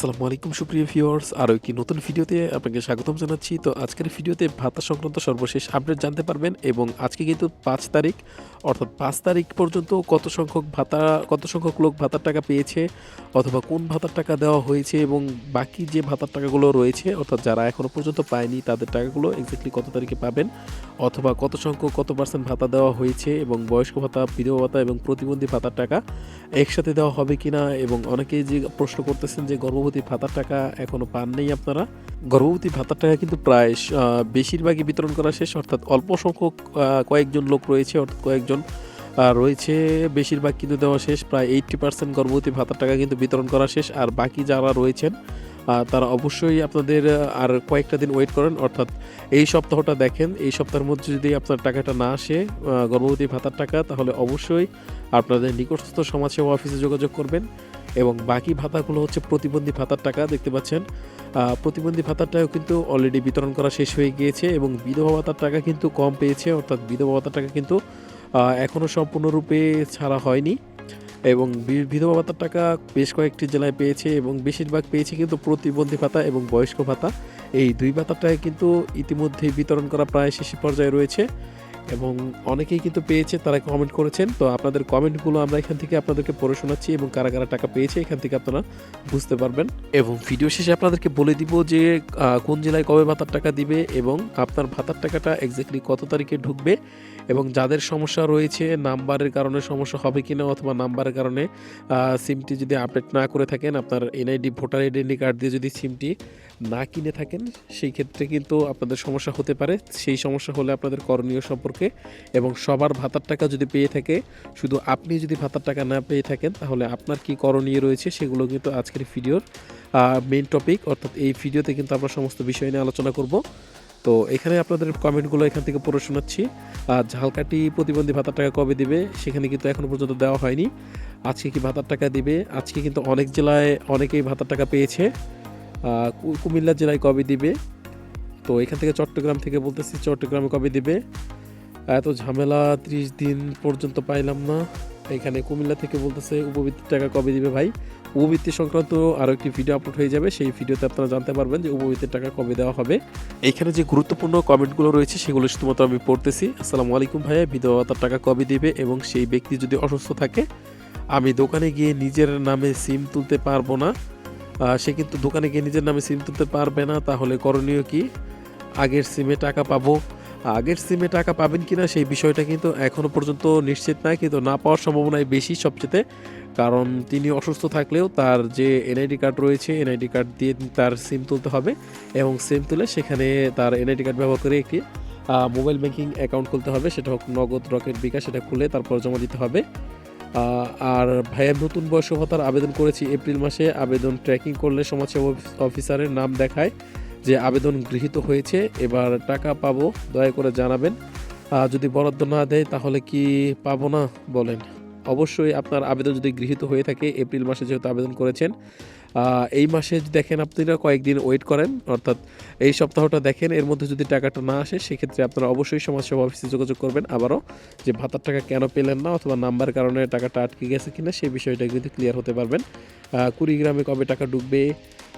আসসালামু আলাইকুম, সুপ্রিয় ভিউয়ার্স আরও একটি নতুন ভিডিওতে আপনাকে স্বাগতম জানাচ্ছি। তো আজকের ভিডিওতে ভাতা সংক্রান্ত সর্বশেষ আপডেট জানতে পারবেন এবং আজকে কিন্তু পাঁচ তারিখ, অর্থাৎ পাঁচ তারিখ পর্যন্ত কত সংখ্যক ভাতা, কত সংখ্যক লোক ভাতার টাকা পেয়েছে অথবা কোন ভাতার টাকা দেওয়া হয়েছে এবং বাকি যে ভাতার টাকাগুলো রয়েছে, অর্থাৎ যারা এখনও পর্যন্ত পায়নি তাদের টাকাগুলো এক্স্যাক্টলি কত তারিখে পাবেন অথবা কত সংখ্যক, কত পার্সেন্ট ভাতা দেওয়া হয়েছে এবং বয়স্ক ভাতা, বিধবা ভাতা এবং প্রতিবন্ধী ভাতার টাকা একসাথে দেওয়া হবে কিনা এবং অনেকেই যে প্রশ্ন করতেছেন যে গর্ভবতী ভাতার টাকা এখনও পান নেই আপনারা। গর্ভবতী ভাতার টাকা কিন্তু প্রায় বেশিরভাগই বিতরণ করা শেষ, অর্থাৎ অল্প সংখ্যক কয়েকজন লোক রয়েছে, অর্থাৎ কয়েকজন রয়েছে। বেশিরভাগ কিন্তু দেওয়া শেষ, প্রায় এইট্টি পার্সেন্ট গর্ভবতী ভাতার টাকা কিন্তু বিতরণ করা শেষ। আর বাকি যারা রয়েছেন তারা অবশ্যই আপনাদের আর কয়েকটা দিন ওয়েট করেন, অর্থাৎ এই সপ্তাহটা দেখেন। এই সপ্তাহের মধ্যে যদি আপনার টাকাটা না আসে গর্ভবতী ভাতার টাকা, তাহলে অবশ্যই আপনাদের নিকটস্থ সমাজসেবা অফিসে যোগাযোগ করবেন। এবং বাকি ভাতাগুলো হচ্ছে প্রতিবন্ধী ভাতার টাকা, দেখতে পাচ্ছেন। প্রতিবন্ধী ভাতারটাও কিন্তু অলরেডি বিতরণ করা শেষ হয়ে গিয়েছে এবং বিধবা ভাতার টাকা কিন্তু কম পেয়েছে, অর্থাৎ বিধবা ভাতার টাকা কিন্তু এখনও সম্পূর্ণরূপে ছাড়া হয়নি। এবং বিধবা ভাতার টাকা বেশ কয়েকটি জেলায় পেয়েছে এবং বেশিরভাগ পেয়েছে কিন্তু প্রতিবন্ধী ভাতা এবং বয়স্ক ভাতা। এই দুই ভাতারটায় কিন্তু ইতিমধ্যেই বিতরণ করা প্রায় শেষ পর্যায়ে রয়েছে। এবং অনেকেই কিন্তু পেয়েছে, তারা কমেন্ট করেছেন। তো আপনাদের কমেন্টগুলো আমরা এখান থেকে আপনাদেরকে পড়ে শোনাচ্ছি এবং কারা কারা টাকা পেয়েছে এখান থেকে আপনারা বুঝতে পারবেন। এবং ভিডিও শেষে আপনাদেরকে বলে দিব যে কোন জেলায় কবে ভাতার টাকা দিবে এবং আপনার ভাতার টাকাটা এক্স্যাক্টলি কত তারিখে ঢুকবে এবং যাদের সমস্যা রয়েছে নাম্বারের কারণে সমস্যা হবে কিনা অথবা নাম্বারের কারণে সিমটি যদি আপডেট না করে থাকেন, আপনার এনআইডি ভোটার আইডেন্টি কার্ড দিয়ে যদি সিমটি না কিনে থাকেন, সেই ক্ষেত্রে কিন্তু আপনাদের সমস্যা হতে পারে। সেই সমস্যা হলে আপনাদের করণীয় সম্পর্কে এবং সবার ভাতার টাকা যদি পেয়ে থাকে, শুধু আপনি যদি ভাতার টাকা না পেয়ে থাকেন, তাহলে আপনার কি করণীয় রয়েছে সেগুলো কিন্তু আজকের ভিডিওর মেইন টপিক অর্থাৎ এই ভিডিওতে কিন্তু আমরা সমস্ত বিষয় নিয়ে আলোচনা করব। তো এখানে আপনাদের কমেন্টগুলো এখান থেকে পড়ে শোনাচ্ছি। আর ঝালকাটি প্রতিবন্ধী ভাতার টাকা কবে দিবে, সেখানে কিন্তু এখনও পর্যন্ত দেওয়া হয়নি। আজকে কি ভাতার টাকা দিবে, আজকে কিন্তু অনেক জেলায় অনেকেই ভাতার টাকা পেয়েছে। কুমিল্লা জেলায় কবে দিবে? তো এখান থেকে চট্টগ্রাম থেকে বলতেছি, চট্টগ্রামে কবে দিবে? এত ঝামেলা, ত্রিশ দিন পর্যন্ত পাইলাম না। এখানে কুমিল্লা থেকে বলতেছে, উপবৃত্তির টাকা কবে দিবে ভাই? উপবৃত্তি সংক্রান্ত আরও একটি ভিডিও আপলোড হয়ে যাবে। সেই ভিডিওতে আপনারা জানতে পারবেন যে উপবৃত্তির টাকা কবে দেওয়া হবে। এইখানে যে গুরুত্বপূর্ণ কমেন্টগুলো রয়েছে, সেগুলো শুধুমাত্র আমি পড়তেছি। আসসালামু আলাইকুম ভাইয়া, বিধবাতার টাকা কবে দিবে এবং সেই ব্যক্তি যদি অসুস্থ থাকে, আমি দোকানে গিয়ে নিজের নামে সিম তুলতে পারব না। সে কিন্তু দোকানে গিয়ে নিজের নামে সিম তুলতে পারবে না। তাহলে করণীয় কি? আগের সিমে টাকা পাবো। আগের সিমে টাকা পাবেন কিনা সেই বিষয়টা কিন্তু এখনও পর্যন্ত নিশ্চিত নয় কিন্তু না পাওয়ার সম্ভাবনাই বেশি সবচেয়ে কারণ তিনি অসুস্থ থাকলেও তার যে এনআইডি কার্ড রয়েছে, এনআইডি কার্ড দিয়ে তার সিম তুলতে হবে এবং সিম তুলে সেখানে তার এনআইডি কার্ড ব্যবহার করে একটি মোবাইল ব্যাংকিং অ্যাকাউন্ট খুলতে হবে। সেটা হোক নগদ, রকেট, বিকাশ, সেটা খুলে তারপর জমা দিতে হবে। আর ভাইয়ের নতুন বয়স ভাতার আবেদন করেছি এপ্রিল মাসে। আবেদন ট্র্যাকিং করলে সমাজসেবা অফিস- অফিসারের নাম দেখায়। যে আবেদন গৃহীত হয়েছে এবার টাকা পাবো দয়া করে জানাবেন। যদি বরাদ্দ না দেয় তাহলে কি পাবো না বলেন। অবশ্যই আপনার আবেদন যদি গৃহীত হয়ে থাকে এপ্রিল মাসে যেহেতু আবেদন করেছেন এই মাসে দেখেন আপনারা কয়েকদিন ওয়েট করেন অর্থাৎ এই সপ্তাহটা দেখেন এর মধ্যে যদি টাকাটা না আসে সেক্ষেত্রে আপনারা অবশ্যই সমাজসেবা অফিসে যোগাযোগ করবেন। আবারও যে ভাতার টাকা কেন পেলেন না অথবা নাম্বার কারণে টাকাটা আটকে গেছে কিনা সেই বিষয়টা কিন্তু ক্লিয়ার হতে পারবেন। কুড়িগ্রামে কবে টাকা আহ,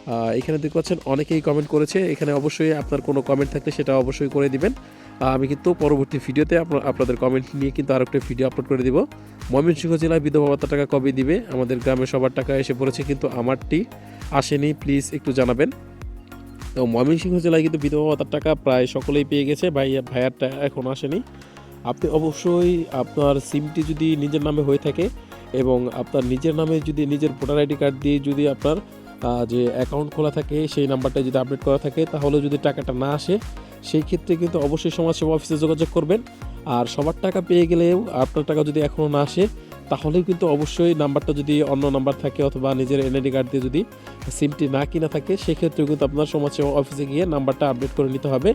এখানে দেখতে পাচ্ছেন অনেকেই কমেন্ট করেছে। এখানে অবশ্যই আপনার কোনো কমেন্ট থাকলে সেটা অবশ্যই করে দিবেন। আমি কিন্তু পরবর্তী ভিডিওতে আপনা- আপনাদের কমেন্ট নিয়ে কিন্তু আরেকটা ভিডিও আপলোড করে দিব। ময়মনসিংহ জেলায় বিধবা ভাতা টাকা কবে দিবে? আমাদের গ্রামে সবার টাকা এসে পড়েছে, কিন্তু আমারটি আসেনি। প্লিজ একটু জানাবেন। তো ময়মনসিংহ জেলায় কিন্তু বিধবা ভাতার টাকা প্রায় সকলেই পেয়ে গেছে। ভাইয়া ভাইয়ারটা এখন আসেনি। আপনি অবশ্যই আপনার সিমটি যদি নিজের নামে হয়ে থাকে এবং আপনার নিজের নামে যদি নিজের ভোটার আইডি কার্ড দিয়ে যদি আপনার যে অ্যাকাউন্ট খোলা থাকে, সেই নাম্বারটা যদি আপডেট করা থাকে, তাহলে যদি টাকাটা না আসে, সেই ক্ষেত্রে কিন্তু অবশ্যই সমাজসেবা অফিসে যোগাযোগ করবেন। আর সবার টাকা পেয়ে গেলেও আপনার টাকা যদি এখনও না আসে, তাহলেও কিন্তু অবশ্যই নাম্বারটা যদি অন্য নাম্বার থাকে অথবা নিজের এনআইডি কার্ড দিয়ে যদি সিমটি না কিনা থাকে, সেক্ষেত্রেও কিন্তু আপনার সমাজসেবা অফিসে গিয়ে নাম্বারটা আপডেট করে নিতে হবে।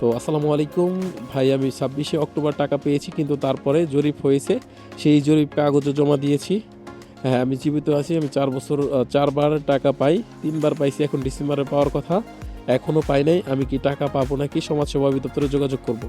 তো আসসালামু আলাইকুম। ভাই, আমি ছাব্বিশে অক্টোবর টাকা পেয়েছি, কিন্তু তারপরে জরিপ হয়েছে। সেই জরিপ কাগজে জমা দিয়েছি। হ্যাঁ আমি জীবিত আছি, আমি চার বছর চারবার টাকা পাই, তিনবার পাইছি এখন ডিসেম্বরে পাওয়ার কথা এখনও পাই নাই, আমি কি টাকা পাবো নাকি সমাজসেবা অধিদপ্তরে যোগাযোগ করব?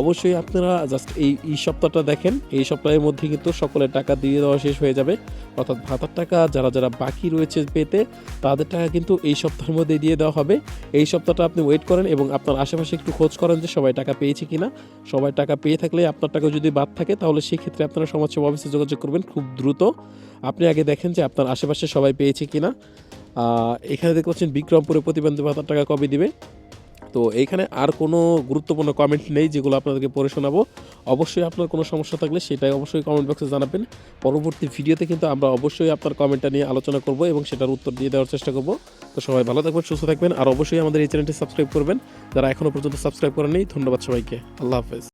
অবশ্যই আপনারা জাস্ট এই এই সপ্তাহটা দেখেন। এই সপ্তাহের মধ্যে কিন্তু সকলের টাকা দিয়ে দেওয়া শেষ হয়ে যাবে। অর্থাৎ ভাতার টাকা যারা যারা বাকি রয়েছে পেতে, তাদের টাকা কিন্তু এই সপ্তাহের মধ্যে দিয়ে দেওয়া হবে। এই সপ্তাহটা আপনি ওয়েট করেন এবং আপনার আশেপাশে একটু খোঁজ করেন যে সবাই টাকা পেয়েছে কিনা। সবাই টাকা পেয়ে থাকলে আপনার টাকা যদি বাদ থাকে, তাহলে সেক্ষেত্রে আপনারা সমাজসেবা অফিসে যোগাযোগ করবেন খুব দ্রুত। আপনি আগে দেখেন যে আপনার আশেপাশে সবাই পেয়েছে কিনা। এখানে দেখতে পাচ্ছেন বিক্রমপুরে প্রতিবন্ধী ভাতার টাকা কবে দিবে? তো এইখানে আর কোনো গুরুত্বপূর্ণ কমেন্ট নেই যেগুলো আপনাদেরকে পড়ে শোনাবো। অবশ্যই আপনার কোনো সমস্যা থাকলে সেটাই অবশ্যই কমেন্ট বক্সে জানাবেন। পরবর্তী ভিডিওতে কিন্তু আমরা অবশ্যই আপনার কমেন্টটা নিয়ে আলোচনা করব এবং সেটার উত্তর দিয়ে দেওয়ার চেষ্টা করব। তো সবাই ভালো থাকবেন, সুস্থ থাকবেন, আর অবশ্যই আমাদের এই চ্যানেলটি সাবস্ক্রাইব করবেন। যারা এখনও পর্যন্ত সাবস্ক্রাইব করেননি, ধন্যবাদ সবাইকে। আল্লাহ হাফেজ।